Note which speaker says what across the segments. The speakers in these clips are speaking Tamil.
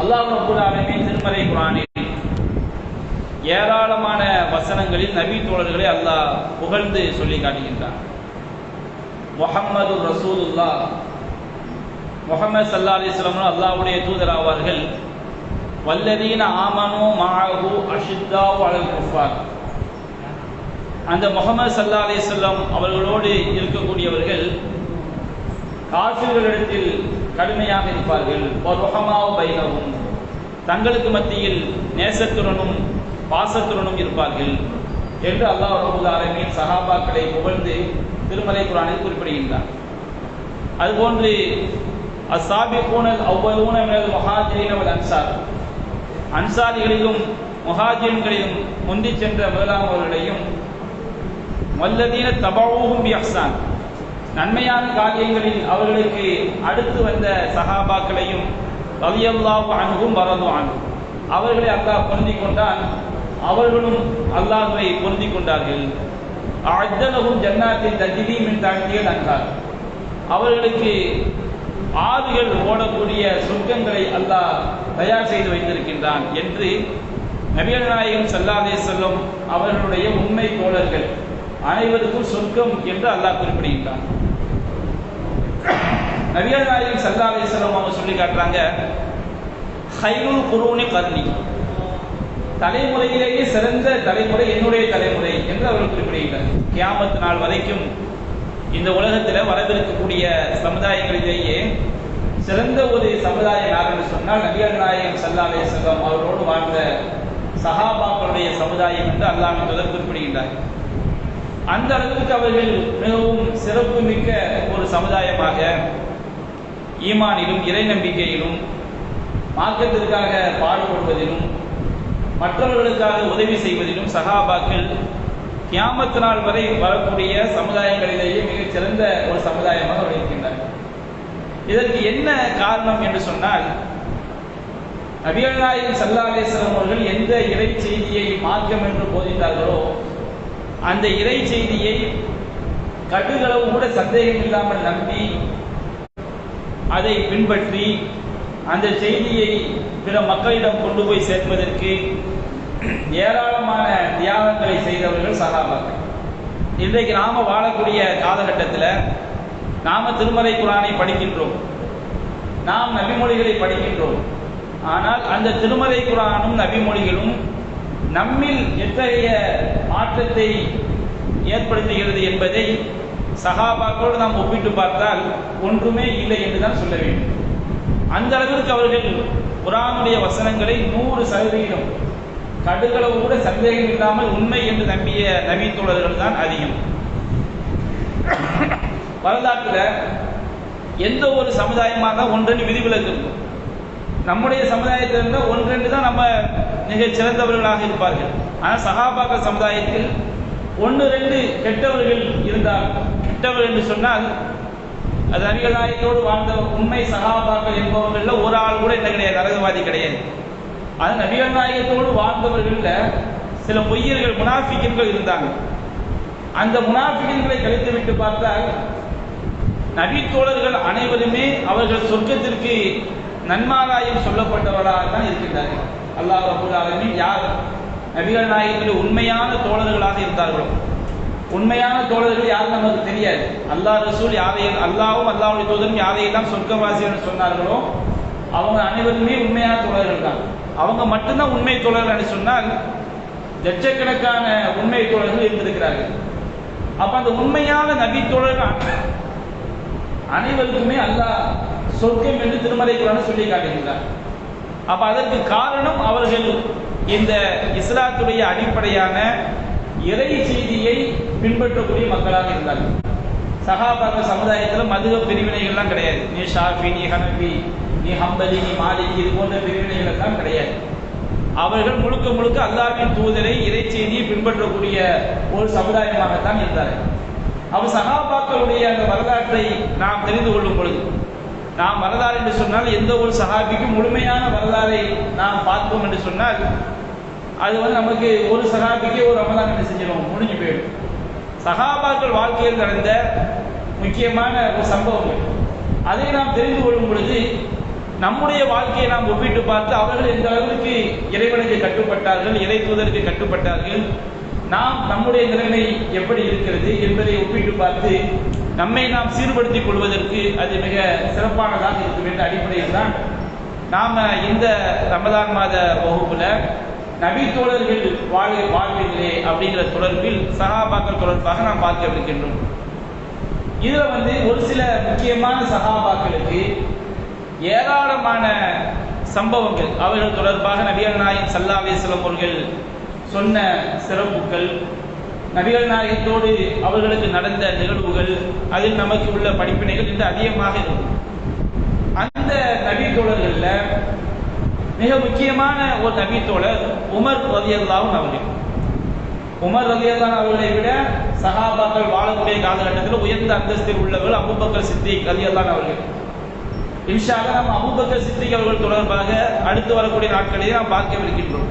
Speaker 1: அல்லாஹ் ரபுல் ஆலமீன் திருமறை குரானில் ஏராளமான வசனங்களில் நபி தோழர்களை அல்லாஹ் புகழ்ந்து சொல்லி காட்டுகின்றான். முகம்மது ரசூலுல்லா முகமது சல்லா அலிஸ்லாம் அல்லாஹ்வுடைய தூதர் ஆவார்கள். வல்லதீன ஆமனோ மாஹு அஷித்தாவு அலல் குஃபார். அந்த முகமது சல்லா அலிஸ்லாம் அவர்களோடு இருக்கக்கூடியவர்கள் காசிர்களிடத்தில் கடுமையாக இருப்பார்கள். பைனவும் தங்களுக்கு மத்தியில் நேசத்துடனும் பாசத்துடனும் இருப்பார்கள். என்று அல்லாஹ் ரபுல் ஆலமின் சஹாபாக்களை புகழ்ந்து திருமலை குரானில் குறிப்பிடுகின்றார் அதுபோன்று அசாபிகூனல் அவ்வளூன மினல் முஹாஜிரின் அவல் அன்சார். அன்சாரிகளிலும் முஹாஜின்களிலும் முந்தி சென்ற முதலாமவர்களையும் வல்லதீன தபாவும் பி அஹ்சான் நன்மையான காரியங்களில் அவர்களுக்கு அடுத்து வந்த சஹாபாக்களையும் ரலியல்லாஹு அன்ஹும் வரது அவர்களை அல்லாஹ் பொருந்தி கொண்டான். அவர்களும் அல்லாஹுவை பொருந்தி கொண்டார்கள். அஜ்ஜலஹும் ஜன்னாத்தின் தஜிதீம் மின் தஹ்திய அன்ஹார். அவர்களுக்கு ஆறுகள் ஓடக்கூடிய சொர்க்கங்களை அல்லாஹ் தயார் செய்து வைத்திருக்கின்றான் என்று நபிகள் நாயகம் சல்லாதே செல்லும் அவர்களுடைய உண்மை தோழர்கள் அனைவருக்கும் சொர்க்கம் என்று அல்லாஹ் குறிப்பிடுகின்றான். நவியர் நாயகம் சல்லா அலிஸ்லாம் அவங்க சொல்லி காட்டுறாங்க ஹைருல் குரூனி கர்ணி தலைமுறையிலேயே சிறந்த தலைமுறை என்னுடைய தலைமுறை என்று அவர்கள் குறிப்பிடுகின்றனர். கியாமத்து நாள் வரைக்கும் இந்த உலகத்தில் வரவிருக்கக்கூடிய சமுதாயங்களிலேயே சிறந்த ஒரு சமுதாயம் யாருன்னு சொன்னால் நவியர் நாயகம் சல்லா அலிஸ்லாம் அவரோடு வாழ்ந்த சஹாபாக்களுடைய சமுதாயம் என்று அல்லாமல் தொடர் குறிப்பிடுகின்றார். அந்த அளவுக்கு அவர்கள் மிகவும் சிறப்பு மிக்க ஒரு சமுதாயமாக ஈமானிலும் இறை நம்பிக்கையிலும் மார்க்கத்திற்காக பாடுபடுவதிலும் மற்றவர்களுக்காக உதவி செய்வதிலும் சகாபாக்கள் கியாமத்து நாள் வரை வரக்கூடிய சமுதாயங்களிலேயே மிகச் சிறந்த ஒரு சமுதாயமாக அவர் இதற்கு என்ன காரணம் என்று சொன்னால் நபிகள் நாயகம் சல்லா அவர்கள் எந்த இறை செய்தியை மார்க்கம் என்று போதித்தார்களோ அந்த இறை செய்தியை கடுகளவு கூட சந்தேகம் இல்லாமல் நம்பி அதை பின்பற்றி அந்த செய்தியை பிற மக்களிடம் கொண்டு போய் சேர்ப்பதற்கு ஏராளமான தியாகங்களை செய்தவர்கள் சகாபாக்கள். இன்றைக்கு நாம வாழக்கூடிய காலகட்டத்தில் நாம திருமறை குரானை படிக்கின்றோம். நாம் நபிமொழிகளை படிக்கின்றோம். ஆனால் அந்த திருமறை குரானும் நபிமொழிகளும் நம்மில் எத்தகைய மாற்றத்தை ஏற்படுத்துகிறது என்பதை சகாபாக்களோடு நாம் ஒப்பிட்டு பார்த்தால் ஒன்றுமே இல்லை என்று தான் சொல்ல வேண்டும். அந்த அளவிற்கு அவர்கள் குரானுடைய வசனங்களை நூறு சதவீதம் கடுகளவு கூட சந்தேகம் இல்லாமல் உண்மை என்று நம்பிய நபி தான் அதிகம். வரலாற்றில் எந்த ஒரு சமுதாயமாக ஒன்றென்று விதிவிலக்கு. நம்முடைய சமுதாயத்தில் இருந்தால் ஒன்றென்று தான் நம்ம மிக சிறந்தவர்களாக இருப்பார்கள். ஆனால் சகாபாக்கள் சமுதாயத்தில் ஒன்று ரெண்டு கெட்டவர்கள் இருந்தால் விட்டவர் என்று சொன்னால் அது நபிகள் வாழ்ந்த உண்மை சகாபாக்கள் என்பவர்களில் ஒரு ஆள் கூட என்ன கிடையாது அரகவாதி கிடையாது. அது நபிகள் நாயகத்தோடு வாழ்ந்தவர்களில் சில பொய்யர்கள் முனாஃபிக்கர்கள் இருந்தாங்க. அந்த முனாஃபிக்கர்களை கழித்து விட்டு பார்த்தால் நபித்தோழர்கள் அனைவருமே அவர்கள் சொர்க்கத்திற்கு நன்மாராயம் சொல்லப்பட்டவர்களாக தான் இருக்கின்றார்கள். அல்லாஹ் ரபுல் யார்? நபிகள் நாயகத்துடைய உண்மையான தோழர்களாக இருந்தார்களோ? உண்மையான தோழர்கள் யாரும் நமக்கு தெரியாது. அல்லாஹ் ரசூல் யாரை அல்லாவும் அல்லாவுடைய தூதரும் யாரையெல்லாம் சொர்க்கவாசிகள் சொன்னார்களோ அவங்க அனைவருமே உண்மையான தோழர்கள் தான். அவங்க மட்டும்தான் உண்மை தோழர்கள் சொன்னால் லட்சக்கணக்கான உண்மை தோழர்கள் இருந்திருக்கிறார்கள். அப்ப அந்த உண்மையான நபி தோழர்கள் அனைவருக்குமே அல்லாஹ் சொர்க்கம் என்று திருமலை குரான் சொல்லி காட்டுகின்றார். அப்ப அதற்கு காரணம் அவர்கள் இந்த இஸ்லாத்துடைய அடிப்படையான இறை செய்தியை பின்பற்றக்கூடிய மக்களாக இருந்தார்கள். சகாபாக சமுதாயத்தில் மதுக பிரிவினைகள்லாம் கிடையாது. நீ ஷாஃபி நீ ஹனபி நீ ஹம்பலி நீ மாலிக் இது போன்ற பிரிவினைகள் எல்லாம் கிடையாது. அவர்கள் முழுக்க முழுக்க அல்லாவின் தூதரை இறை செய்தியை பின்பற்றக்கூடிய ஒரு சமுதாயமாகத்தான் இருந்தார்கள். அவர் சகாபாக்களுடைய அந்த வரலாற்றை நாம் தெரிந்து கொள்ளும் பொழுது நாம் வரலாறு என்று சொன்னால் எந்த ஒரு சகாபிக்கும் முழுமையான வரலாறை நாம் பார்ப்போம் என்று சொன்னால் அது வந்து நமக்கு ஒரு சகாபிக்கே ஒரு ரமதான் என்ன செஞ்சிடும் முடிஞ்சு போயிடும். சகாபாக்கள் வாழ்க்கையில் நடந்த முக்கியமான ஒரு சம்பவங்கள் அதை நாம் தெரிந்து கொள்ளும் பொழுது நம்முடைய வாழ்க்கையை நாம் ஒப்பிட்டு பார்த்து அவர்கள் எந்த அளவுக்கு இறைவனுக்கு கட்டுப்பட்டார்கள் இறை தூதருக்கு கட்டுப்பட்டார்கள் நாம் நம்முடைய நிலைமை எப்படி இருக்கிறது என்பதை ஒப்பிட்டு பார்த்து நம்மை நாம் சீர்படுத்திக் கொள்வதற்கு அது மிக சிறப்பானதாக இருக்கும் என்ற அடிப்படையில் தான் நாம இந்த ரமதான் மாத வகுப்புல நபி தோழர்கள் வாழ் வாழ்விலே அப்படிங்கிற தொடர்பில் சகாபாக்கள் தொடர்பாக நாம் பார்க்க இருக்கின்றோம். இதுல வந்து ஒரு சில முக்கியமான சகாபாக்களுக்கு ஏராளமான சம்பவங்கள். அவர்கள் தொடர்பாக நபிகள் நாயகம் சல்லாவே அலிஸ்லாம் அவர்கள் சொன்ன சிறப்புகள் நபிகள் நாயகத்தோடு அவர்களுக்கு நடந்த நிகழ்வுகள் அதில் நமக்கு உள்ள படிப்பினைகள் இன்று அதிகமாக இருக்கும். அந்த நபி தோழர்களில் மிக முக்கியமான ஒரு நபி உமர் ரதியல்லாவும் அவர்கள். உமர் ரதியல்லான் அவர்களை விட சகாபாக்கள் வாழக்கூடிய காலகட்டத்தில் உயர்ந்த அந்தஸ்தில் உள்ளவர்கள் அபுபக்கர் சித்திக் ரதியல்லான் அவர்கள். இன்ஷாக நாம் அபுபக்கர் சித்திக் அவர்கள் தொடர்பாக அடுத்து வரக்கூடிய நாட்களிலே நாம் பார்க்கவிருக்கின்றோம்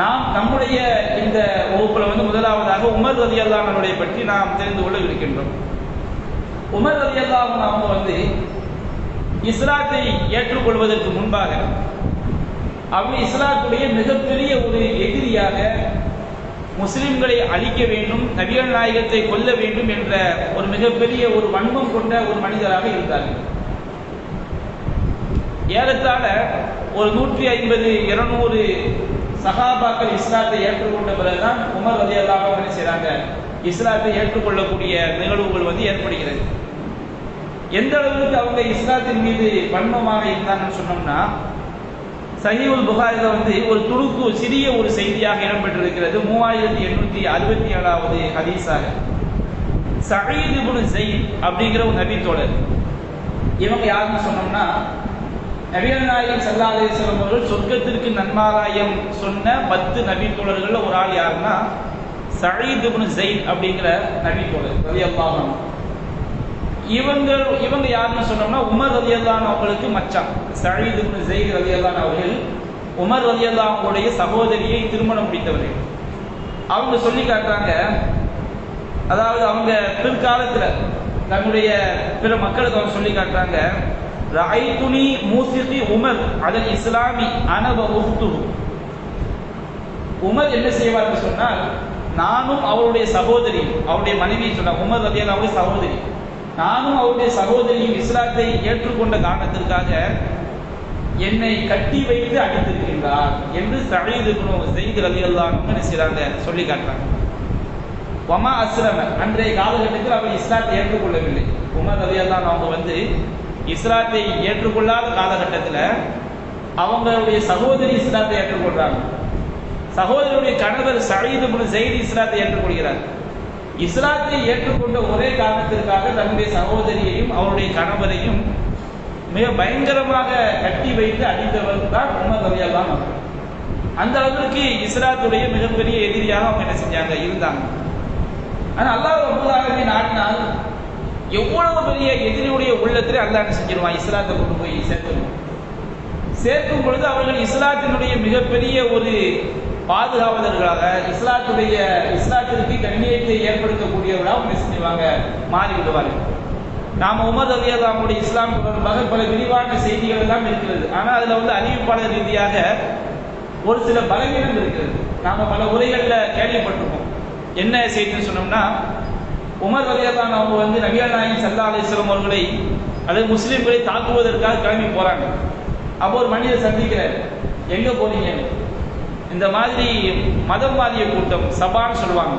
Speaker 1: நாம் நம்முடைய இந்த வகுப்புல வந்து முதலாவதாக உமர் ரதியல்லான் அவர்களை பற்றி நாம் தெரிந்து கொள்ள இருக்கின்றோம். உமர் ரலியல்லான் அவங்க வந்து இஸ்லாத்தை ஏற்றுக்கொள்வதற்கு முன்பாக அவங்க இஸ்லாத்துடைய மிகப்பெரிய ஒரு எதிரியாக முஸ்லிம்களை அழிக்க வேண்டும் நபிகள் நாயகத்தை கொல்ல வேண்டும் என்ற ஒரு மிகப்பெரிய ஒரு வன்மம் கொண்ட ஒரு மனிதராக இருந்தார்கள். ஏறத்தாழ ஒரு நூற்றி ஐம்பது இருநூறு சகாபாக்கள் இஸ்லாத்தை ஏற்றுக்கொண்ட பிறகுதான் உமர் ரதி என்ன செய்கிறாங்க இஸ்லாத்தை ஏற்றுக்கொள்ளக்கூடிய நிகழ்வுகள் வந்து ஏற்படுகிறது. எந்த அளவுக்கு அவங்க இஸ்லாத்தின் மீது வன்மமாக இருந்தாங்கன்னு சொன்னோம்னா சஹீவுல் புகாரில வந்து ஒரு துணுக்கு சிறிய ஒரு செய்தியாக இடம்பெற்றிருக்கிறது. மூவாயிரத்தி எண்ணூத்தி அறுபத்தி ஏழாவது ஹதீஸாக. சயீத் இப்னு ஜெயித் அப்படிங்கிற ஒரு நபி தோழர். இவங்க யாருன்னு சொன்னோம்னா நபிகள் நாயகம் சல்லா அலிஸ்லாம் அவர்கள் சொர்க்கத்திற்கு நன்மாராயம் சொன்ன பத்து நபி ஒரு ஆள் யாருன்னா சயீத் இப்னு ஜெயித் அப்படிங்கிற நபி தோழர் ரலியல்லாஹு இவங்க இவங்க யாருன்னு சொன்னோம்னா உமர் ரலியல்லான் அவங்களுக்கு மச்சான். சயீத் ஜெயித் ரலியல்லான் அவர்கள் உமர் ரலியல்லான் அவங்களுடைய சகோதரியை திருமணம் முடித்தவர்கள். அவங்க சொல்லி காட்டுறாங்க. அதாவது அவங்க பிற்காலத்தில் தன்னுடைய பிற மக்களுக்கு அவங்க சொல்லி காட்டுறாங்க. ரஐதுனி மூசிகி உமர் அதன் இஸ்லாமி அனவ உஹ்துஹு உமர் என்ன செய்வார் சொன்னால் நானும் அவருடைய சகோதரி அவருடைய மனைவி சொன்னார் உமர் ரலியல்லான் அவருடைய சகோதரி. நானும் அவருடைய சகோதரியும் இஸ்லாத்தை ஏற்றுக்கொண்ட காரணத்திற்காக என்னை கட்டி வைத்து அடித்திருக்கின்றார் என்று சயீது செய்தி ரவி அல்லாஹ் செய்கிறாங்க சொல்லி காட்டுறாங்க. ஒமா அஸ்ரம அன்றைய காலகட்டத்தில் அவர் இஸ்லாத்தை ஏற்றுக்கொள்ளவில்லை. உமர் ரவி அல்லான் அவங்க வந்து இஸ்லாத்தை ஏற்றுக்கொள்ளாத காலகட்டத்தில் அவங்களுடைய சகோதரி இஸ்லாத்தை ஏற்றுக்கொள்றாங்க. சகோதரருடைய கணவர் சயீது செய்தி இஸ்லாத்தை ஏற்றுக்கொள்கிறார். இஸ்லாத்தை ஏற்றுக்கொண்ட ஒரே காரணத்திற்காக தன்னுடைய சகோதரியையும் அவருடைய கணவரையும் மிக பயங்கரமாக கட்டி வைத்து அடித்தவர் தான் உமர் ரலியல்லாஹு அன்ஹு. அந்த அளவிற்கு இஸ்லாத்துடைய மிகப்பெரிய எதிரியாக அவங்க என்ன செஞ்சாங்க? இருந்தாங்க. ஆனால் அல்லாஹ் ரப்பல் நாட்டினால் எவ்வளவு பெரிய எதிரியுடைய உள்ளத்திலே அல்லாஹ் என்ன செஞ்சிருவான்? இஸ்லாத்தை கொண்டு போய் சேர்த்துருவான். சேர்க்கும் பொழுது அவர்கள் இஸ்லாத்தினுடைய மிகப்பெரிய ஒரு பாதுகாவலர்களாக இஸ்லாத்துடைய இஸ்லாத்திற்கு கண்ணியத்தை ஏற்படுத்தக்கூடியவர்களாக என்ன செய்வாங்க மாறி விடுவார்கள் நாம உமர் அலி அல்லாமுடைய இஸ்லாம் தொடர்பாக பல விரிவான செய்திகள் எல்லாம் இருக்கிறது. ஆனா அதுல வந்து அறிவிப்பாளர் ரீதியாக ஒரு சில பலவீனம் இருக்கிறது. நாம பல உரைகள்ல கேள்விப்பட்டிருக்கோம் என்ன செய்தின்னு சொன்னோம்னா உமர் அலி அவங்க வந்து நபியா நாயன் சல்லா அலிஸ்லாம் அவர்களை அல்லது முஸ்லிம்களை தாக்குவதற்காக கிளம்பி போறாங்க. அப்போ ஒரு மனிதர் சந்திக்கிறார் எங்க போறீங்கன்னு இந்த மாதிரி மதம் கூட்டம் சபான்னு சொல்லுவாங்க.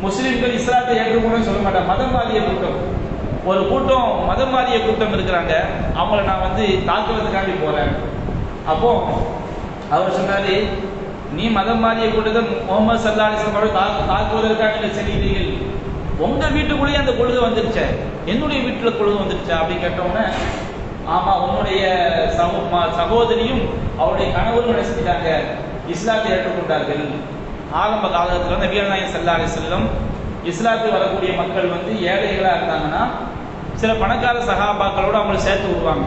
Speaker 1: முஸ்லிம்கள் இஸ்லாத்தை ஏற்றுக்கணும்னு சொல்ல மாட்டாங்க. மதம் கூட்டம். ஒரு கூட்டம் மதம் கூட்டம் இருக்கிறாங்க. அவங்கள நான் வந்து தாக்குவதற்காண்டி போறேன். அப்போ அவர் சொன்னாரு நீ மதம் மாறிய கூட்டத்தை முகமது சல்லா அலிஸ்லாம் தாக்கு தாக்குவதற்காக நீங்கள் செல்கிறீர்கள் உங்க வீட்டுக்குள்ளேயே அந்த பொழுது வந்துருச்ச. என்னுடைய வீட்டில் பொழுது வந்துருச்சா? அப்படின்னு கேட்டோன்னே ஆமா உன்னுடைய சகோ சகோதரியும் அவருடைய கணவரும் நினைச்சிட்டாங்க இஸ்லாத்தை ஏற்றுக்கொண்டார்கள். ஆரம்ப காலத்தில் வந்து நபிகள் நாயகம் அலி செல்லம் இஸ்லாத்துக்கு வரக்கூடிய மக்கள் வந்து ஏழைகளாக இருந்தாங்கன்னா சில பணக்கார சகாபாக்களோடு அவங்களை சேர்த்து விடுவாங்க.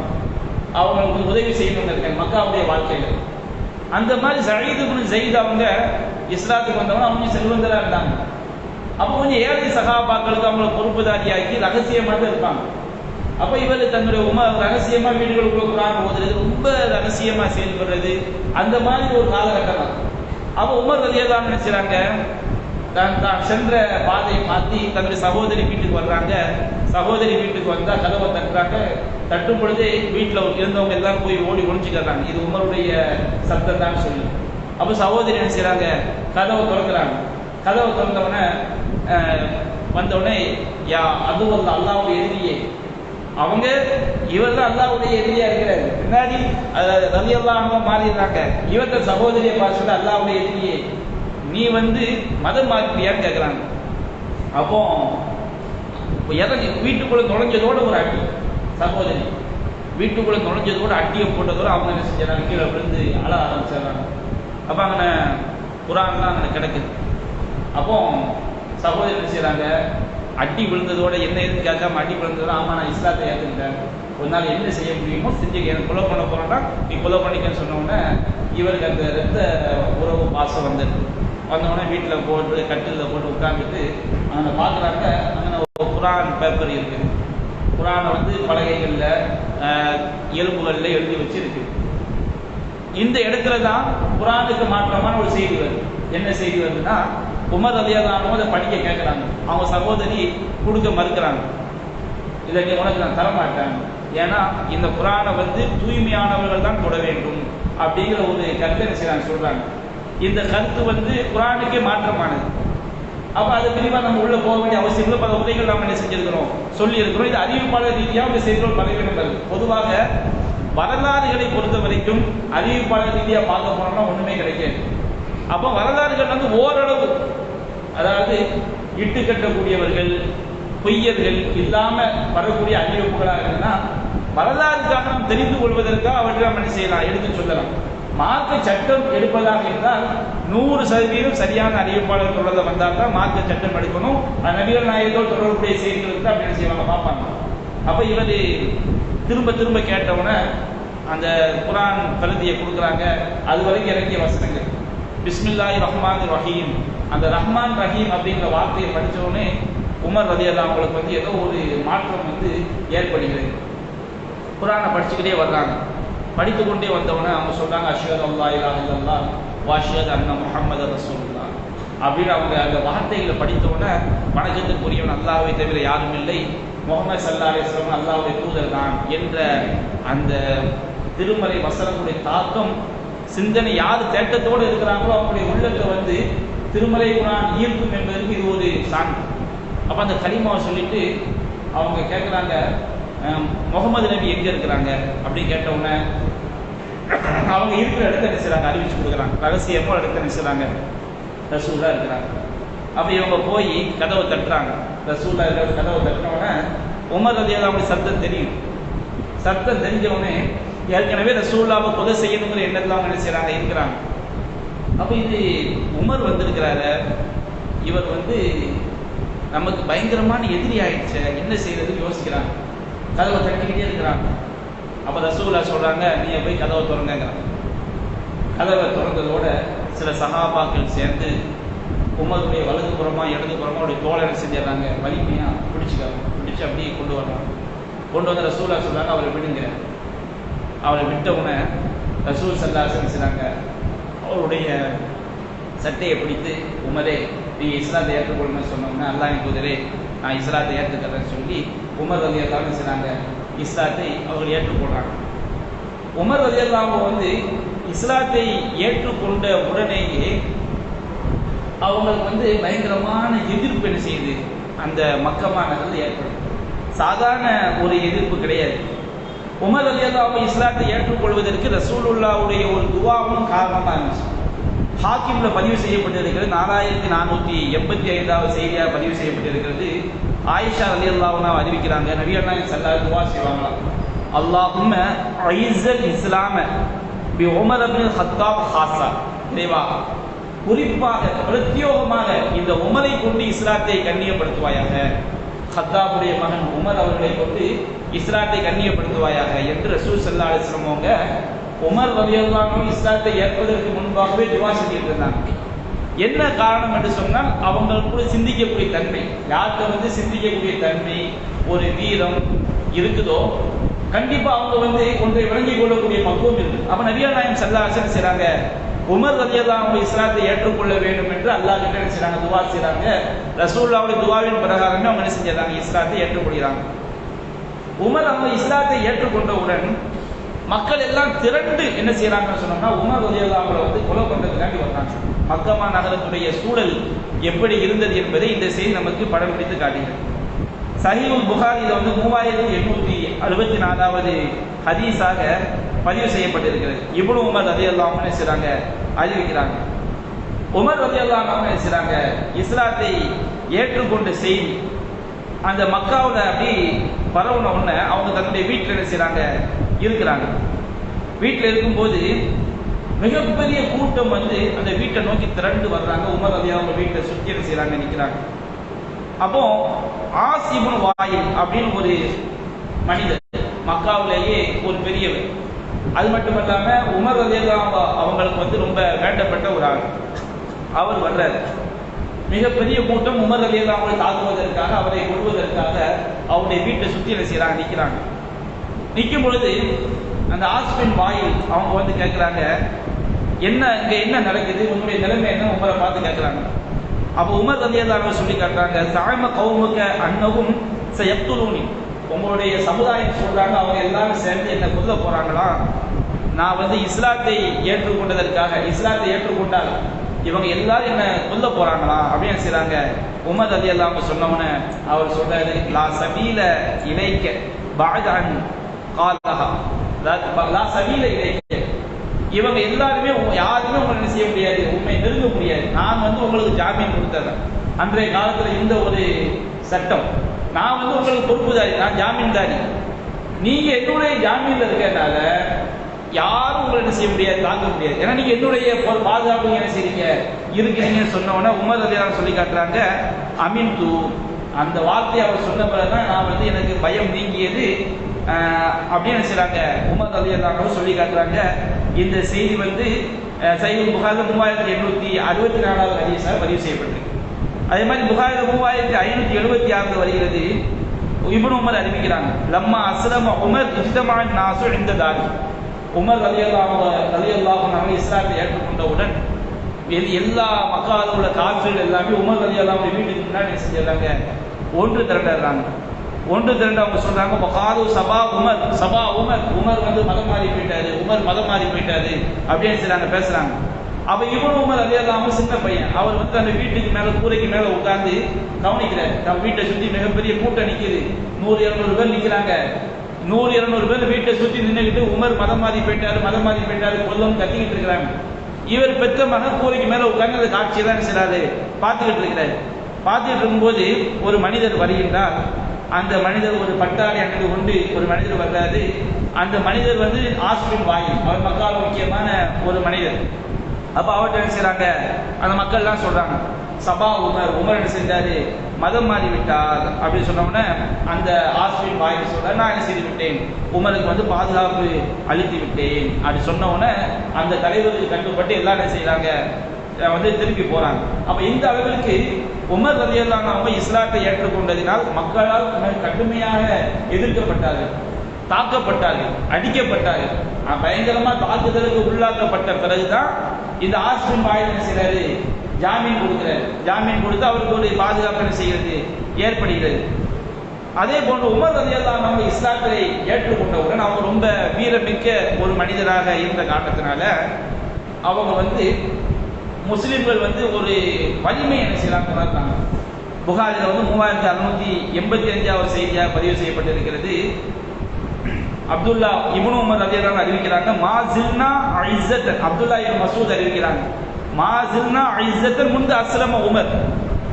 Speaker 1: அவங்களுக்கு உதவி செய்யணும்னு இருக்காங்க மக்காவுடைய வாழ்க்கையில். அந்த மாதிரி சயீது இப்னு ஜெயித் அவங்க இஸ்லாத்துக்கு வந்தவங்க அவங்க செல்வந்தராக இருந்தாங்க. அப்போ கொஞ்சம் ஏழை சகாபாக்களுக்கு அவங்களை பொறுப்புதாரியாக்கி ரகசியமாக இருப்பாங்க. அப்ப இவர் தன்னுடைய உம ரகசியமா வீடுகளுக்குள்ள குரான் ஓதுறது ரொம்ப ரகசியமா செயல்படுறது அந்த மாதிரி ஒரு காலகட்டம். தான் அப்ப உமர் ரலியல்லாஹு நினைச்சாங்க தான் தான் சென்ற பாதையை மாத்தி தன்னுடைய சகோதரி வீட்டுக்கு வர்றாங்க. சகோதரி வீட்டுக்கு வந்தா கதவை தட்டுறாங்க. தட்டும் பொழுது வீட்டுல இருந்தவங்க எல்லாரும் போய் ஓடி ஒளிஞ்சுக்கிறாங்க. இது உமருடைய சத்தம் தான் சொல்லி. அப்ப சகோதரி என்ன கதவை திறக்கிறாங்க. கதவை திறந்தவொடனே அஹ், வந்தவுடனே யா வந்து அல்லாவுடைய எதிரியே அவங்க இவர் தான் அல்லாவுடைய எதிரியா இருக்கிறாரு. பின்னாடி ரவி அல்லாஹ் மாறிடுறாங்க. இவர்த சகோதரிய பார்த்துட்டு அல்லாவுடைய எதிரியே நீ வந்து மதம் மாற்றியான்னு கேட்குறாங்க அப்போ இப்போ வீட்டுக்குள்ள நுழைஞ்சதோட ஒரு அடி சகோதரி. வீட்டுக்குள்ள நுழைஞ்சதோட அட்டியை போட்டதோட அவங்க என்ன செஞ்சாங்க? கீழே விழுந்து அழ ஆரம்பிச்சிடுறாங்க. அப்போ அங்கே குரான்லாம் அங்கே கிடக்குது. அப்போ சகோதரி என்ன செய்றாங்க? அடி விழுந்ததோட என்ன எதுன்னு கேட்காம அடி விழுந்ததோட ஆமா நான் இஸ்லாத்தை ஏற்றுக்கிட்டேன் ஒரு நாள் என்ன செய்ய முடியுமோ செஞ்சுக்க எனக்கு கொலை பண்ண போறேன்னா நீ கொலை பண்ணிக்கன்னு சொன்னோடனே இவருக்கு அந்த ரத்த உறவு பாசம் வந்துடுது. வந்த வீட்டில் போட்டு கட்டிலில் போட்டு உட்காந்துட்டு அவங்க பார்க்குறாங்க அங்கே ஒரு குரான் பேப்பர் இருக்குது குரானை வந்து பலகைகளில் எலும்புகளில் எழுதி வச்சிருக்கு. இந்த இடத்துல தான் குரானுக்கு மாற்றமான ஒரு செய்தி வருது. என்ன செய்தி வருதுன்னா உமர் அலியாதானோ அதை படிக்க கேட்குறாங்க அவங்க சகோதரி கொடுக்க மறுக்கிறாங்க. இதை நீ உனக்கு நான் தரமாட்டேன். ஏன்னா இந்த குரானை வந்து தூய்மையானவர்கள் தான் தொட வேண்டும் அப்படிங்கிற ஒரு கருத்தை என்ன சொல்கிறாங்க சொல்றாங்க. இந்த கருத்து வந்து குரானுக்கே மாற்றமானது. அப்போ அது விரிவா நம்ம உள்ளே போக வேண்டிய அவசியம் இல்லை. பல உரைகள் நம்ம என்ன செஞ்சிருக்கிறோம்? சொல்லியிருக்கிறோம். இது அறிவிப்பாளர் ரீதியாக இந்த செய்திகள் பரவிடுகிறது பொதுவாக வரலாறுகளை பொறுத்த வரைக்கும் அறிவிப்பாளர் ரீதியாக பார்க்க போனோம்னா ஒன்றுமே கிடைக்காது. அப்போ வரலாறுகள் வந்து ஓரளவு அதாவது இட்டு கட்டக்கூடியவர்கள் பொய்யர்கள் இல்லாம வரக்கூடிய அறிவிப்புகளாக இருந்தா வரலாறு காரணம் தெரிந்து கொள்வதற்காக அவற்றை நம்ம என்ன செய்யலாம் எடுத்து சொல்லலாம். மார்க்க சட்டம் எடுப்பதாக இருந்தால் நூறு சதவீதம் சரியான அறிவிப்பாளர் தொடர்ந்து வந்தால் தான் மார்க்க சட்டம் எடுக்கணும். அது நபிகள் நாயகத்தோடு தொடர்புடைய செய்திகள் வந்து அப்படி என்ன செய்வாங்க பார்ப்பாங்க. அப்ப இவர் திரும்ப திரும்ப கேட்டவுடனே அந்த குரான் பிரதியை கொடுக்குறாங்க. அது வரைக்கும் இறங்கிய வசனங்கள். பிஸ்மில்லாய் ரஹ்மான் ரஹீம். அந்த ரஹ்மான் ரஹீம் அப்படிங்கிற வார்த்தையை படித்தோடனே உமர் ரதியல்லா அவங்களுக்கு வந்து ஏதோ ஒரு மாற்றம் வந்து ஏற்படுகிறது. குரானை படிச்சுக்கிட்டே வர்றாங்க. படித்து கொண்டே வந்தவொடனே அவங்க சொல்றாங்க அஷ்ஹது அல்லா இலாஹ இல்லல்லாஹ் வாஷியத் அண்ணா முஹம்மது ரசூல்லா அப்படின்னு அவங்க அந்த வார்த்தைகளை படித்தவுடனே வணக்கத்துக்குரியவன் அல்லாவை தவிர யாரும் இல்லை. முகமது சல்லா அலிஸ்லாம் அல்லாஹ்வுடைய தூதர் தான் என்ற அந்த திருமலை வசனங்களுடைய தாக்கம் சிந்தனை யார் தேட்டத்தோடு இருக்கிறாங்களோ அவங்களுடைய உள்ளத்தை வந்து திருமலை குரான் ஈர்க்கும் என்பதற்கு இது ஒரு சான்று. அப்போ அந்த கலிமாவை சொல்லிட்டு அவங்க கேட்குறாங்க முகமது நபி எங்கே இருக்கிறாங்க அப்படின்னு கேட்ட உடனே அவங்க இருக்கிற இடத்த நினைச்சாங்க அறிவிச்சு கொடுக்குறாங்க. ரகசியமோ இடத்த நினைச்சாங்க ரசூலாக ரசூலா இருக்கிறாங்க. அப்போ இவங்க போய் கதவை தட்டுறாங்க. ரசூலா இருக்கிற கதவை தட்டினோடனே உமர் ரதியால் சத்தம் தெரியும். சத்தம் தெரிஞ்சவுடனே ஏற்கனவே ரசூல்லாவை கொலை செய்யணுங்கிற எண்ணத்தில் அவங்க என்ன இருக்கிறாங்க. அப்போ இது உமர் வந்திருக்கிறாரு. இவர் வந்து நமக்கு பயங்கரமான எதிரி ஆயிடுச்சு. என்ன செய்யறதுன்னு யோசிக்கிறாங்க. கதவை தட்டிக்கிட்டே இருக்கிறாங்க. அப்போ ரசூலா சொல்றாங்க நீங்க போய் கதவை திறங்கிறாங்க கதவை திறந்ததோட சில சகாபாக்கள் சேர்ந்து உமருடைய வலது புறமா இடது புறமா அவருடைய தோழரை செஞ்சிடறாங்க வலிமையா பிடிச்சிக்கிறாங்க பிடிச்சி அப்படியே கொண்டு வர்றாங்க கொண்டு வந்து ரசூலா சொல்றாங்க அவரை விடுங்க. அவரை விட்ட உடனே ரசூல் சல்லா செய்கிறாங்க அவருடைய சட்டையை பிடித்து உமரே நீ இஸ்லாத்தை ஏற்றுக்கொள்ளணும்னு சொன்னோம்னா அல்லாஹ் குதிரே நான் இஸ்லாத்தை ஏற்றுக்கிறேன்னு சொல்லி உமர் ரதி அல்லாமல் செய்கிறாங்க இஸ்லாத்தை அவர்கள் ஏற்றுக்கொள்றாங்க. உமர் ரதி அல்லாம வந்து இஸ்லாத்தை ஏற்றுக்கொண்ட உடனேயே அவங்களுக்கு வந்து பயங்கரமான எதிர்ப்பு என்ன செய்யுது? அந்த மக்கமானது ஏற்படும். சாதாரண ஒரு எதிர்ப்பு கிடையாது. உமர் அலி அவங்க இஸ்லாத்தை ஏற்றுக்கொள்வதற்கு ரசூலுல்லாவுடைய ஒரு துவாவும் காரணமாக இருந்துச்சு. ஹாக்கிமில் பதிவு செய்யப்பட்டிருக்கிறது நாலாயிரத்தி நானூற்றி எண்பத்தி ஐந்தாவது செய்தியாக பதிவு செய்யப்பட்டிருக்கிறது. ஆயிஷா அலி அல்லாவுனா அறிவிக்கிறாங்க நபியண்ணா சல்லா துவா செய்வாங்களாம். அல்லாஹும் ஐசல் இஸ்லாம பி உமர் அபின் ஹத்தாப் ஹாசா இறைவா குறிப்பாக பிரத்யோகமாக இந்த உமரை கொண்டு இஸ்லாத்தை கண்ணியப்படுத்துவாயாக. ஹத்தாபுடைய மகன் உமர் அவர்களை கொண்டு இஸ்லாத்தை கண்ணியப்படுத்துவாயாக என்று ரசூல் சல்லா அலிஸ்லம் அவங்க உமர் ரலியல்லாஹு இஸ்லாத்தை ஏற்பதற்கு முன்பாகவே துவா செஞ்சுட்டு இருந்தாங்க. என்ன காரணம் என்று சொன்னால் அவங்களுக்குள்ள சிந்திக்கக்கூடிய தன்மை. யார்கிட்ட வந்து சிந்திக்கக்கூடிய தன்மை ஒரு வீரம் இருக்குதோ கண்டிப்பா அவங்க வந்து ஒன்றை விளங்கிக் கொள்ளக்கூடிய பக்குவம் இருக்கு அப்ப நபியா நாயம் சல்லா அசன் செய்றாங்க உமர் ரலியல்லாஹு அவங்க இஸ்லாத்தை ஏற்றுக்கொள்ள வேண்டும் என்று அல்லாஹ் கிட்ட என்ன துவா செய்றாங்க. ரசூல்லாவுடைய துவாவின் பிரகாரமே அவங்க என்ன செஞ்சாங்க இஸ்லாத்தை ஏற்றுக்கொள்கிறாங்க. உமர் அவங்க இஸ்லாத்தை ஏற்றுக்கொண்டவுடன் மக்கள் எல்லாம் திரண்டு என்ன செய்யறாங்கன்னு சொன்னோம்னா உமர் ரலியல்லாஹு வந்து கொலை பண்றதுக்காண்டி வந்தாங்க. மக்கமா நகரத்துடைய சூழல் எப்படி இருந்தது என்பதை இந்த செய்தி நமக்கு படம் பிடித்து காட்டுகிறது. சஹீவுல் புகாரியில் வந்து மூவாயிரத்தி எண்ணூற்றி அறுபத்தி நாலாவது ஹதீஸாக பதிவு செய்யப்பட்டிருக்கிறது. இவ்வளவு உமர் அதே அல்லாமல் என்ன செய்றாங்க? அறிவிக்கிறாங்க. உமர் ரலியல்லாஹு அன்ஹு என்ன செய்றாங்க? இஸ்லாத்தை ஏற்றுக்கொண்ட செய்தி அந்த மக்காவில் அப்படி பரவுன உடனே அவங்க தன்னுடைய வீட்டில் என்ன செய்கிறாங்க இருக்கிறாங்க. வீட்டில் இருக்கும்போது மிகப்பெரிய கூட்டம் வந்து அந்த வீட்டை நோக்கி திரண்டு வர்றாங்க. உமர் ரலியா அவங்க வீட்டை சுற்றி என்ன செய்கிறாங்க நிற்கிறாங்க அப்போ ஆசிபுன் வாயில் அப்படின்னு ஒரு மனிதர் மக்காவிலேயே ஒரு பெரியவர். அது மட்டும் இல்லாமல் உமர் ரலியல்லாஹு அவங்களுக்கு வந்து ரொம்ப வேண்டப்பட்ட ஒரு ஆள். அவர் வர்றாரு. மிகப்பெரிய கூட்டம் உமர் அலி அவங்களை தாக்குவதற்காக அவரை கொள்வதற்காக அவருடைய வீட்டை சுற்றி என்ன செய்யறாங்க நிற்கிறாங்க நிற்கும் பொழுது அந்த ஆஸ்பின் வாயில் அவங்க வந்து கேட்குறாங்க என்ன இங்க என்ன நடக்குது? உங்களுடைய நிலைமை என்ன? உமரை பார்த்து கேட்குறாங்க அப்போ உமர் ரலியல்லாஹு சொல்லி காட்டுறாங்க சாம கௌமுக அன்னவும் எப்துலூனி உங்களுடைய சமுதாயம் சொல்றாங்க அவங்க எல்லாரும் சேர்ந்து என்ன கொல்ல போறாங்களா? நான் வந்து இஸ்லாத்தை ஏற்றுக்கொண்டதற்காக இஸ்லாத்தை ஏற்றுக்கொண்டால் இவங்க எல்லாரும் என்ன கொல்ல போறாங்களா அப்படின்னு செய்றாங்க உமது அலி அல்லாம சொன்னவன அவர் சொல்றாரு லா சபீல இலைக்க பாஜான் காலஹா. லா சபீல இலைக்க. இவங்க எல்லாருமே யாருமே உங்களை என்ன செய்ய முடியாது உண்மை நெருங்க முடியாது. நான் வந்து உங்களுக்கு ஜாமீன் கொடுத்தேன் அன்றைய காலத்துல இந்த ஒரு சட்டம். நான் வந்து உங்களுக்கு பொறுப்புதாரி நான் ஜாமீன்தாரி. நீங்க என்னுடைய ஜாமீன்ல இருக்கனால யாரும் உங்களை என்ன செய்ய முடியாது தாங்க முடியாது. ஏன்னா நீங்க என்னுடைய பாதுகாப்பு என்ன செய்றீங்க? இருக்கிறீங்கன்னு சொன்ன உடனே உமர் அலியார் சொல்லி காட்டுறாங்க அமீன் தூ அந்த வார்த்தையை அவர் சொன்ன பிறகுதான் நான் வந்து எனக்கு பயம் நீங்கியது. அப்படின்னு என்ன செய்றாங்க? உமர் அலியார் சொல்லி காட்டுறாங்க. இந்த செய்தி வந்து சைவல் புகாரில் மூவாயிரத்தி எண்ணூத்தி அறுபத்தி நாலாவது ஹதீஸாக பதிவு செய்யப்பட்டிருக்கு. அதே மாதிரி புகாரில் மூவாயிரத்தி ஐநூத்தி எழுபத்தி ஆறு வருகிறது. இப்னு உமர் அறிவிக்கிறாங்க லம்மா அஸ்லம உமர் இஜ்தமான் நாசு இந்த தாரி உமர் ரலியல்லாஹு ரலியல்லாஹு அன்ஹு இஸ்லாத்தை ஏற்றுக்கொண்டவுடன் எல்லா மக்கால உள்ள காற்றுகள் எல்லாமே உமர் ரலியல்லாஹு வீட்டுக்கு முன்னாடி என்ன செஞ்சிடறாங்க? ஒன்று திரண்டுறாங்க. ஒன்று திரண்டு அவங்க சொல்றாங்க வகாது சபா உமர் சபா உமர் உமர் வந்து மதம் மாறி போயிட்டாரு உமர் மதம் மாறி போயிட்டாரு அப்படின்னு சொல்றாங்க பேசுறாங்க. அப்ப இவன் உமர் ரலியல்லாஹு சின்ன பையன். அவர் வந்து அந்த வீட்டுக்கு மேல கூரைக்கு மேல உட்கார்ந்து கவனிக்கிறார். நம்ம வீட்டை சுத்தி மிகப்பெரிய கூட்டம் நிக்குது. நூறு இருநூறு பேர் நிக்கிறாங்க. நூறு இருநூறு பேர் வீட்டை சுத்தி நின்றுக்கிட்டு உமர் மதம் மாறி போயிட்டாரு மதம் மாறி போயிட்டாரு கொல்லம் கத்திக்கிட்டு இருக்கிறாங்க. இவர் பெற்ற மகன் கூரைக்கு மேல உட்கார்ந்து அந்த காட்சியை தான் செய்றாரு? பார்த்துக்கிட்டு இருக்கிறாரு. பார்த்துக்கிட்டு இருக்கும்போது ஒரு மனிதர் வருகின்றார். அந்த மனிதர் ஒரு பட்டாளி அணிந்து கொண்டு ஒரு மனிதர் வர்றாரு. அந்த மனிதர் வந்து ஆஸ்பின் வாயில் அவர் மக்கள் முக்கியமான ஒரு மனிதர். அப்போ அவர்கிட்ட என்ன செய்கிறாங்க அந்த மக்கள் எல்லாம் சொல்றாங்க சபா உமர் உமர் என்ன செஞ்சாரு? மதம் மாறிவிட்டார் அப்படின்னு சொன்னோடனே அந்த ஆஸ்பின் வாயில் சொல்ல நான் என்ன செய்து விட்டேன்? உமருக்கு வந்து பாதுகாப்பு அளித்து விட்டேன். அப்படி சொன்ன அந்த தலைவருக்கு கட்டுப்பட்டு எல்லாம் என்ன செய்றாங்க. வந்து திருப்பி போறாங்க. அப்ப இந்த அளவிற்கு உமர் ரலியல்லாஹு அவங்க இஸ்லாத்தை ஏற்றுக்கொண்டதினால் மக்களால் கடுமையாக எதிர்க்கப்பட்டார்கள் தாக்கப்பட்டார்கள் அடிக்கப்பட்டார்கள். பயங்கரமா தாக்குதலுக்கு உள்ளாக்கப்பட்ட பிறகுதான் இந்த ஆஸ்பின் வாயில் செய்யறாரு ஜாமீன் கொடுக்கிறார் ஜாமீன் கொடுத்து அவருக்கு ஒரு பாதுகாப்பு செய்கிறது? ஏற்படுகிறது. அதே போன்று உமர் ரலியல்லாஹு நம்ம இஸ்லாத்தை ஏற்றுக்கொண்டவுடன் அவங்க ரொம்ப வீரமிக்க ஒரு மனிதராக இருந்த காரணத்தினால அவங்க வந்து முஸ்லிம்கள் வந்து ஒரு வலிமை என்ன செய்யலாம் உணர்ந்தாங்க புகாரில் வந்து மூவாயிரத்தி அறுநூத்தி எண்பத்தி அஞ்சாவது செய்தியாக பதிவு செய்யப்பட்டிருக்கிறது. அப்துல்லா இபுன் உமர் ரலியல்லாஹு அறிவிக்கிறாங்க மா ஜில்னா அப்துல்லா இப்னு மசூத் அறிவிக்கிறாங்க. மா ஜில்னா முன்பு அஸ்லம உமர்.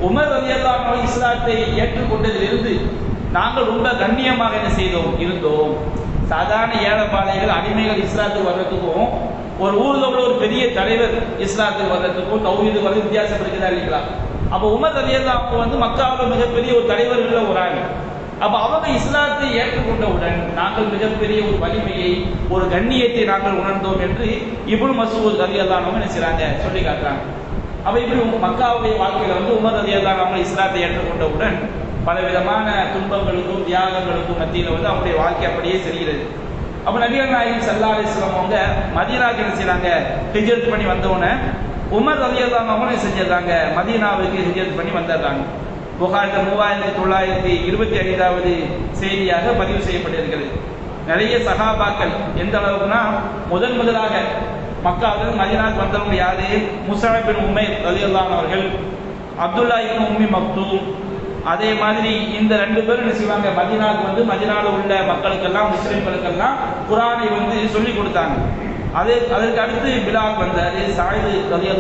Speaker 1: உமர் ரலியல்லாஹு அன்ஹு இஸ்லாத்தை ஏற்றுக்கொண்டதிலிருந்து நாங்கள் ரொம்ப கண்ணியமாக என்ன செய்தோம்? இருந்தோம். சாதாரண ஏழைப்பாளைகள் அடிமைகள் இஸ்லாத்துக்கு வர்றதுக்கும் ஒரு ஊரில் உள்ள ஒரு பெரிய தலைவர் இஸ்லாத்துக்கு வர்றதுக்கும் தௌஹீது வர வித்தியாசம் இருக்குதா இல்லைங்களா? அப்போ உமர் ரலியல்லாஹு வந்து மக்காவில் மிகப்பெரிய ஒரு தலைவர்களில் ஒரு ஆள். அப்ப அவங்க இஸ்லாத்தை ஏற்றுக்கொண்டவுடன் நாங்கள் மிகப்பெரிய ஒரு வலிமையை ஒரு கண்ணியத்தை நாங்கள் உணர்ந்தோம் என்று இப்னு மசூத் ரதி அல்லாஹ் என்ன செய்றாங்க சொல்லி காட்டுறாங்க. அப்ப இப்படி மக்காவுடைய வாழ்க்கையில வந்து உமர் ரதி இஸ்லாத்தை ஏற்றுக்கொண்டவுடன் பலவிதமான துன்பங்களுக்கும் தியாகங்களுக்கும் மத்தியில் வந்து அவங்களுடைய வாழ்க்கை அப்படியே செல்கிறது. அப்போ நபிகள் நாயகம் சல்லா அலிஸ்லாம் அவங்க மதீனாக்கு என்ன செய்றாங்க? பண்ணி வந்தவுடனே உமர் ரலியல்லாஹு அவங்களும் செஞ்சிருந்தாங்க? மதீனாவுக்கு ஹிஜரத் பண்ணி வந்துடுறாங்க. புகாரில் மூவாயிரத்தி தொள்ளாயிரத்தி இருபத்தி ஐந்தாவது செய்தியாக பதிவு செய்யப்பட்டிருக்கிறது. நிறைய சகாபாக்கள் எந்த அளவுக்குனா முதன் முதலாக மக்காவில் மதினாக்கு வந்தவங்க யாரு? முசாபின் பின் ரலியல்லான் அவர்கள் அப்துல்லா இப்னு உம்மி மக்தூம். அதே மாதிரி இந்த ரெண்டு பேரும் என்ன செய்வாங்க? மதினாவுக்கு வந்து மதினால உள்ள மக்களுக்கெல்லாம் முஸ்லிம்களுக்கெல்லாம் குரானை வந்து சொல்லி கொடுத்தாங்க. அதே அதற்கு அடுத்து பிலால் வந்தாரு சாயிது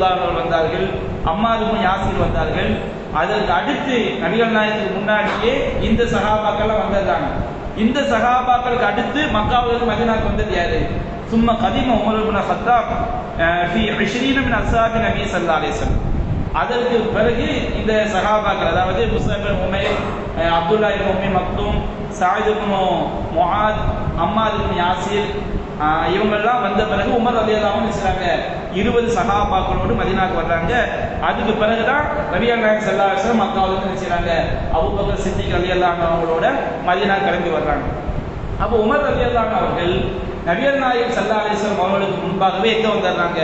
Speaker 1: அவர்கள் வந்தார்கள் அம்மாதும் யாசிர் வந்தார்கள் அதற்கு அடுத்து நபிகள் நாயகத்துக்கு முன்னாடியே இந்த சகாபாக்கள்லாம் வந்துடுறாங்க இந்த சகாபாக்களுக்கு அடுத்து மக்காவிலிருந்து மதினாக்கு வந்தது யாரு? சும்மா கதிம உமர் இப்னு ஹத்தாப் அஹ், ஃபி 20 மின் நபி ஸல்லல்லாஹு அதற்கு பிறகு இந்த சகாபாக்கள் அதாவது முஸ்லிம் உமேர் அப்துல்லா இப்னு உம்மி மக்தூம் சாயித் இப்னு அம்மா அம்மார் யாசிர் இவங்கெல்லாம் வந்த பிறகு உமர் ரலியல்லாஹு அன்ஹு இருபது சகாபாக்களோடு மதீனாக்கு வர்றாங்க. அதுக்கு பிறகுதான் நபிகள் நாயக் ஸல்லல்லாஹு அலைஹி வஸல்லம் மக்காவுல என்ன சித்திக் ரலியல்லாஹு அவங்களோட மதீனா கிளம்பி வர்றாங்க. அப்போ உமர் ரலியல்லாஹு அவர்கள் நவியர் நாயக் ஸல்லல்லாஹு அலைஹி அவர்களுக்கு முன்பாகவே எங்க வந்துடுறாங்க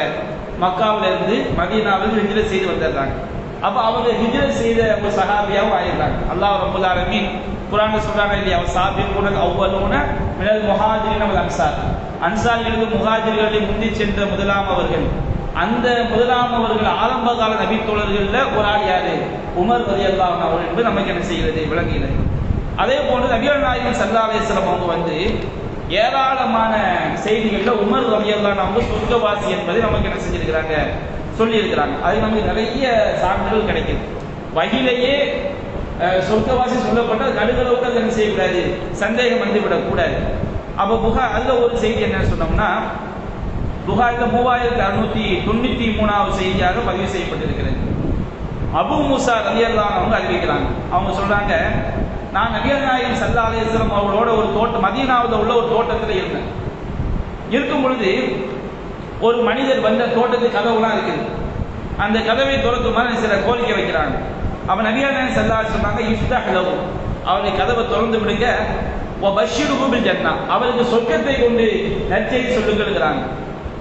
Speaker 1: மக்காவிலிருந்து மதீனாவில் ஹிஜ்ரத் செய்து வந்துடுறாங்க அப்ப அவங்க ஹிஜ்ரத் செய்த ஒரு சஹாபியாவும் ஆயிடுறாங்க. அல்லாஹ் ரபுல் ஆலமீன் குரான் சொல்றாங்க இல்லையா? கூட அவ்வளோ மினல் முஹாஜிரின் வல் அன்சார். அன்சாரிகளுக்கு முஹாஜிர்களை முந்தி சென்ற முதலாம் அவர்கள். அந்த முதலாம் அவர்கள் ஆரம்ப கால நபி தோழர்கள்ல ஒரு ஆள் யாரு? உமர் ரதி அல்லாஹ் அவர்கள் என்பது நமக்கு என்ன செய்கிறது? விளங்குகிறது. அதே போன்று நபிகள் நாயகன் ஸல்லல்லாஹு அவங்க வந்து ஏராளமான செய்திகளில் உமர் ரலியல்லாஹு அன்ஹு அவங்க சொர்க்கவாசி என்பதை நமக்கு என்ன செஞ்சிருக்கிறாங்க? சொல்லி இருக்கிறாங்க அது நமக்கு நிறைய சான்றுகள் கிடைக்குது. வகையிலேயே சொர்க்கவாசி சொல்லப்பட்டால் கடுகளை அது என்ன செய்யக்கூடாது? சந்தேகம் வந்து விடக்கூடாது அப்போ புகா அதில் ஒரு செய்தி என்ன சொன்னோம்னா புகாரில் மூவாயிரத்தி அறுநூத்தி தொண்ணூத்தி மூணாவது செய்தியாக பதிவு செய்யப்பட்டிருக்கிறது. அபு மூசா ரலியல்லான் அவங்க அறிவிக்கிறாங்க. அவங்க சொல்றாங்க நான் நபிகள் நாயகம் சல்லா அலிஸ்லாம் அவர்களோட ஒரு தோட்டம் மதீனாவில் உள்ள ஒரு தோட்டத்தில் இருந்தேன். இருக்கும் பொழுது ஒரு மனிதர் வந்த தோட்டத்துக்கு கதவுலாம் இருக்குது. அந்த கதவை திறக்குமாறு சில கோரிக்கை வைக்கிறாங்க. அவன் நபிகள் செல்லா சொன்னாங்க இஃப்தஹ் லஹு. கதவை திறந்து விடுங்க. ஓ பஷீருஹு ஜன்னா அவருக்கு சொர்க்கத்தை கொண்டு நற்செய்தி சொல்லுங்கிறாங்க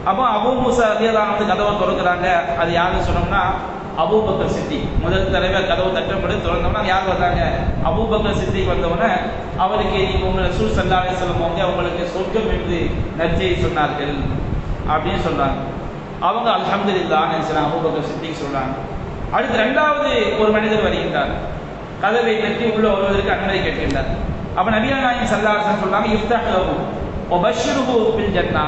Speaker 1: அப்போ அபூ மூசா ரலியல்லாஹு வந்து கதவை திறக்கிறாங்க. அது யாருன்னு சொன்னோம்னா அபூபக்கர் சித்தி முதல் தடவை கதவு தட்டப்பட்டு திறந்தோம்னா யார் வந்தாங்க? அபூபக்கர் சித்தி வந்தவொடனே அவருக்கு நீங்க உங்களை ரசூல் ஸல்லல்லாஹு அலைஹி அவங்களுக்கு சொர்க்கம் என்று நற்செய்தி சொன்னார்கள். அப்படின்னு சொல்கிறாங்க அவங்க அல்ஹம்துலில்லாஹ் நினைச்சாங்க அபூபக்கர் சித்திக்கு சொல்றாங்க. அடுத்து ரெண்டாவது ஒரு மனிதர் வருகின்றார். கதவை தட்டி உள்ள வருவதற்கு அனுமதி கேட்கின்றார். அப்ப நபியா நாயகம் ஸல்லல்லாஹு சொல்றாங்க இஃப்தஹ் லஹு பில் ஜன்னா.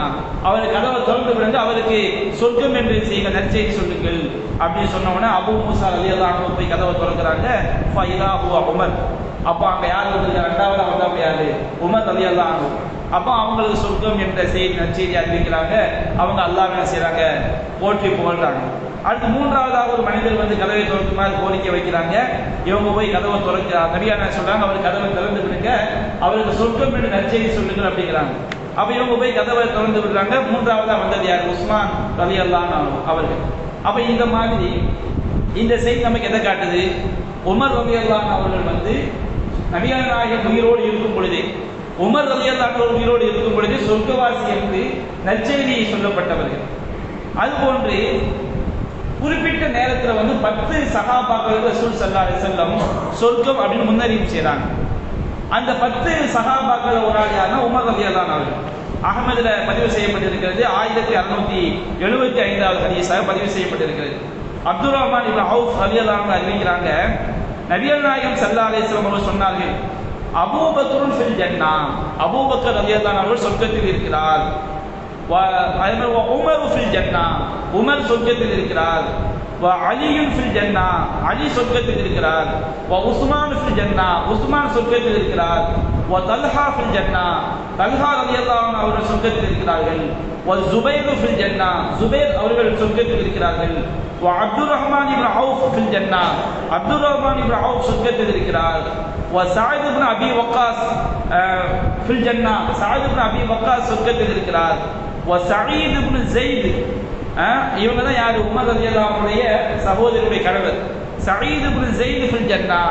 Speaker 1: அவர் கதவை திறந்து விடுங்க அவருக்கு சொர்க்கம் என்று செய்யுங்க நற்செய்தி சொல்லுங்கள் அப்படின்னு சொன்ன உடனே அபூ மூசா அலி அன்ஹு போய் கதவை திறக்கிறாங்க. ஃபைதா ஹுவ உமர். அப்போ அங்க யார் வந்திருக்காங்க? ரெண்டாவது வந்தவங்க யாரு? உமர் அலி அன்ஹு. அப்போ அவங்களுக்கு சொர்க்கம் என்ற செய்தி நற்செய்தி அறிவிக்கிறாங்க அவங்க அல்லாஹ் என்ன போற்றி புகழ்றாங்க. அடுத்து மூன்றாவதாக ஒரு மனிதர் வந்து கதவை திறக்குமாறு கோரிக்கை வைக்கிறாங்க. இவங்க போய் கதவை திறக்க நபியான சொல்றாங்க? அவர் கதவை திறந்து விடுங்க. அவருக்கு சொர்க்கம் என்று நற்செய்தி சொல்லுங்கள் அப்படிங்கிறாங்க. அப்ப இவங்க போய் கதவை திறந்து விடுறாங்க. மூன்றாவதா வந்தது யார்? உஸ்மான் ரலி அவர்கள். அப்ப இந்த மாதிரி இந்த செய்தி நமக்கு எதை காட்டுது? உமர் ரலி அவர்கள் வந்து நபியான நாயகம் உயிரோடு இருக்கும் பொழுது உமர் ரலி உயிரோடு இருக்கும் பொழுது சொர்க்கவாசி என்று நற்செய்தி சொல்லப்பட்டவர்கள். அதுபோன்று குறிப்பிட்ட நேரத்தில் வந்து பத்து சகாபாக்கள் ரசூல் சல்லா செல்லம் சொர்க்கம் அப்படின்னு முன்னறிவு செய்கிறாங்க அந்த பத்து சகாபாக்கள் ஒரு ஆள் யாருன்னா உமர் ரலியல்லாஹு அவர்கள். அகமதுல பதிவு செய்யப்பட்டிருக்கிறது ஆயிரத்தி அறுநூத்தி எழுபத்தி ஐந்தாவது ஹதீஸாக பதிவு செய்யப்பட்டிருக்கிறது. அப்துல் ரஹ்மான் இப்னு அவுஃப் ரலியல்லாஹு அறிவிக்கிறாங்க நபியல் நாயகம் சல்லா அலிஸ்லாம் அவர்கள் சொன்னார்கள் அபூபக்கரும் ஃபில் ஜன்னா அபூபக்கர் ரலியல்லாஹு அவர்கள் சொர்க்கத்தில் இருக்கிறார். அதே மாதிரி உமரு ஃபில் ஜன்னா உமர் சொர்க்கத்தில் இருக்கிறார். வ அலியும் ஃபில் ஜன்னா அலி சொர்க்கத்தில் இருக்கிறார். வ உஸ்மான் ஃபில் ஜன்னா உஸ்மான் சொர்க்கத்தில் இருக்கிறார். வ தல்ஹா ஃபில் ஜன்னா. தல்ஹா ரலியல்லாஹு அன்ஹு அவர்கள் சொர்க்கத்தில் இருக்கிறார்கள் வ ஜுபைர் ஃபில் ஜன்னா. ஜுபைர் அவர்கள் சொர்க்கத்தில் இருக்கிறார்கள் வ அப்துர் ரஹ்மான் இப்னு அவுஃப் ஃபில் ஜன்னா. அப்துல் ரஹ்மான் இப்னு அவுஃப் சொர்க்கத்தில் இருக்கிறார் வ சாயித் இப்னு அபி வக்காஸ் ஃபில் ஜன்னா. சாயித் இப்னு அபி வக்காஸ் சொர்க்கத்தில் இருக்கிறார் வ சயீத் இப்னு ஜெயித். இவங்க தான் யார்? உமர் ரலியல்லாஹுடைய சகோதரருடைய கணவர். சயீத் இப்னு ஜெயித் ஃபில் ஜன்னா.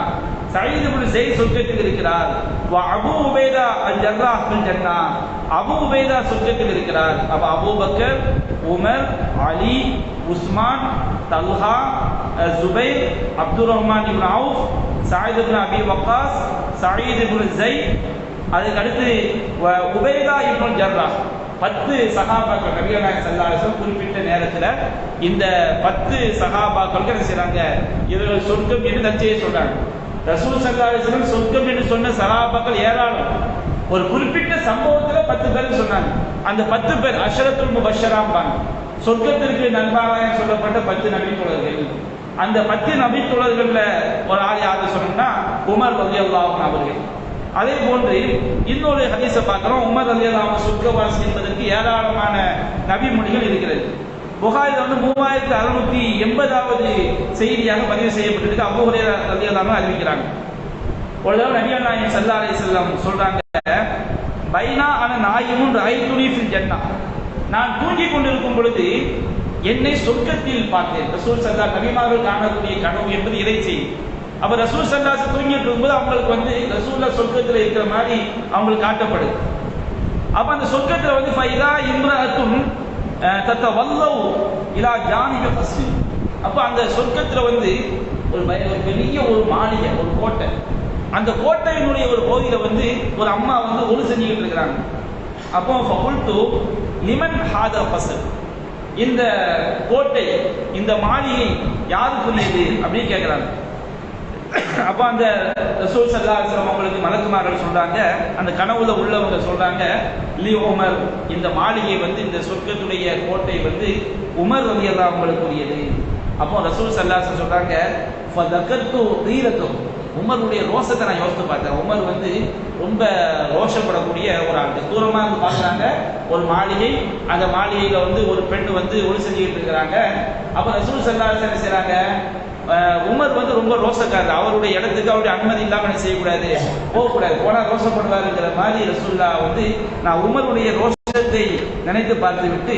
Speaker 1: சயீத் இப்னு ஸைத் சொர்க்கத்தில் இருக்கிறார். வ அபு உபைதா அல் ஜர்ராஹ் ஜன்னா. அபு உபைதா சொர்க்கத்தில் இருக்கிறார். அப்ப Abu Bakr Umar Ali Usman Talha Zubair Abdur Rahman ibn Awf Said ibn Abi Waqqas Saeed ibn Zaid அதுக்கு அடுத்து வ- உபைதா இப்னு ஜர்ராஹ். பத்து சகாபாக்கள் நபிகள் நாயகம் ஸல்லல்லாஹு குறிப்பிட்ட நேரத்தில் இந்த பத்து சகாபாக்களுக்கு என்ன செய்யறாங்க இவர்கள் சொர்க்கம் என்று நச்சையை சொல்றாங்க. ரசூல் ஸல்லல்லாஹு சொர்க்கம் என்று சொன்ன சகாபாக்கள் ஏராளம். ஒரு குறிப்பிட்ட சம்பவத்துல பத்து பேர் சொன்னாங்க. அந்த பத்து பேர் அஷரத்துல் முபஷராம்பாங்க சொர்க்கத்திற்கு நண்பராக சொல்லப்பட்ட பத்து நபித்தோழர்கள். அந்த பத்து நபித்தோழர்கள்ல ஒரு ஆள் யாரு சொன்னோம்னா உமர் ரலியல்லாஹு அன்ஹு அவர்கள். அதே போன்று இன்னொரு ஹதீஸை பார்க்கிறோம். உமர் ரலியல்லாஹு அன்ஹு சொர்க்கவாசி என்பதற்கு ஏராளமான நபிமொழிகள் இருக்கிறது. புகாரில் வந்து மூவாயிரத்து அறுநூத்தி எண்பதாவது செய்தியாக பதிவு செய்யப்பட்டிருக்கு. அவ்வளோ ஹுரைரா ரலியல்லாஹு அறிவிக்கிறாங்க. ஒரு தடவை நபிகள் நாயகம் ஸல்லல்லாஹு அலைஹி வஸல்லம் சொல்றாங்க பைனா ஆன நாயிமுன் ரைத்துனி ஃபில் ஜன்னா. நான் தூங்கிக் கொண்டிருக்கும் பொழுது என்னை சொர்க்கத்தில் பார்த்தேன். ரசூல் சல்லா நபிமார்கள் காணக்கூடிய கனவு என்பது இதை செய்யும் அப்ப ரசூல் சல்லாஸ் தூங்கிட்டு இருக்கும்போது அவங்களுக்கு வந்து ரசூல்லா சொர்க்கத்தில் இருக்கிற மாதிரி அவங்களுக்கு காட்டப்படுது. அப்ப அந்த சொர்க்கத்துல வந்து ஃபைதா இம்ரஅத்துன் அஹ், தத்த வல்லவ் இலா ஜானிப ஃபஸ்ரி அப்ப அந்த சொர்க்கத்துல வந்து ஒரு பய- ஒரு பெரிய ஒரு மாளிகை ஒரு கோட்டை. அந்த கோட்டையினுடைய ஒரு பகுதியில வந்து ஒரு அம்மா வந்து ஒளி செஞ்சுக்கிட்டு இருக்கிறாங்க. அப்போ ஃபகுல்டு லிமன் ஹாதா ஃபஸ்ல் இந்த கோட்டை இந்த மாளிகை யாருக்குரியது அப்படின்னு கேட்குறாங்க அப்ப அந்த ரசூல் சல்லா அலிஸ்லாம் அவங்களுக்கு மலக்குமார்கள் சொல்றாங்க அந்த கனவுல உள்ளவங்க சொல்றாங்க லி உமர் இந்த மாளிகை வந்து இந்த சொர்க்கத்துடைய கோட்டை வந்து உமர் ரவி அல்லா அவங்களுக்குரியது அப்போ ரசூல் சல்லாஸ் சொல்றாங்க ஃபதகர்து உமருடைய ரோஷத்தை நான் யோசித்து பார்த்தேன். உமர் வந்து ரொம்ப ரோஷப்படக்கூடிய ஒரு ஆள். தூரமா இருந்து பார்க்குறாங்க ஒரு மாளிகை அந்த மாளிகையில வந்து ஒரு பெண் வந்து ஒளி செஞ்சுக்கிட்டு இருக்கிறாங்க. அப்ப ரசூல் சல்லாஸ் என்ன செய்றாங்க உமர் வந்து ரொம்ப ரோசக்காரர். அவருடைய இடத்துக்கு அவருடைய அனுமதி இல்லாமல் என்ன செய்யக்கூடாது. போகக்கூடாது. போனால் ரோசப்படுவாருங்கிற மாதிரி ரசுல்லா வந்து நான் உமருடைய ரோஷத்தை நினைத்து பார்த்து விட்டு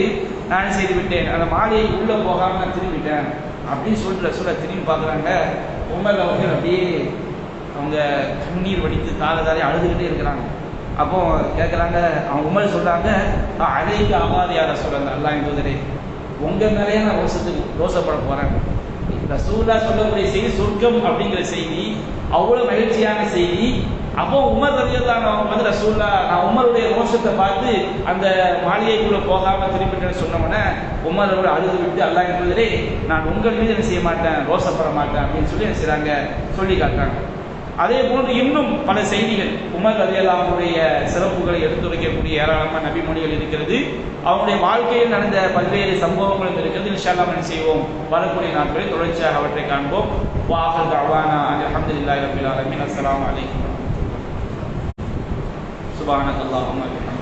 Speaker 1: நான் செய்து விட்டேன்? அந்த மாலையை உள்ளே போகாமல் நான் திரும்பிட்டேன். அப்படின்னு சொல்லிட்டு ரசுல்லா திரும்பி பார்க்குறாங்க. உமர் அவர்கள் அப்படியே அவங்க கண்ணீர் வடித்து தாரதாரி அழுதுகிட்டே இருக்கிறாங்க. அப்போ கேட்குறாங்க அவங்க உமர் சொல்கிறாங்க அழைக்கு ஆகாது சொல்கிறாங்க அல்லா அல்லாஹ் என்பதரே உங்கள் மேலேயே நான் ரோசத்துக்கு ரோசப்பட போகிறேன் ரசூல்லா சொல்லக்கூடிய செய்தி சொர்க்கம் அப்படிங்கிற செய்தி அவ்வளவு மகிழ்ச்சியான செய்தி. அப்போ உமர் ரலியல்லாஹு அவங்க வந்து ரசூல்லா நான் உமருடைய ரோஷத்தை பார்த்து அந்த மாளிகைக்குள்ள போகாம திரும்பிட்டேன்னு சொன்னவொடனே உமர் அழுது விட்டு அல்லாஹ் என்பதிலே நான் உங்கள் மீது என்ன செய்ய மாட்டேன்? ரோசப்பட மாட்டேன். அப்படின்னு சொல்லி என்ன செய்றாங்க? சொல்லி காட்டுறாங்க. அதே போன்று இன்னும் பல செய்திகள். உமர் ரலியல்லாஹுடைய சிறப்புகளை எடுத்துரைக்கக்கூடிய ஏராளமான நபிமொழிகள் இருக்கிறது. அவருடைய வாழ்க்கையில் நடந்த பல்வேறு சம்பவங்களும் இருக்கிறது. இன்ஷால்லாம் என்ன செய்வோம்? வரக்கூடிய நாட்களில் தொடர்ச்சியாக அவற்றை காண்போம். வாஹல் தவானா அல்ஹம்துலில்லாஹி ரபில் அலமின் அஸ்லாம் அலைக்கும். சுப்ஹானக்கல்லாஹும்ம வபிஹம்திக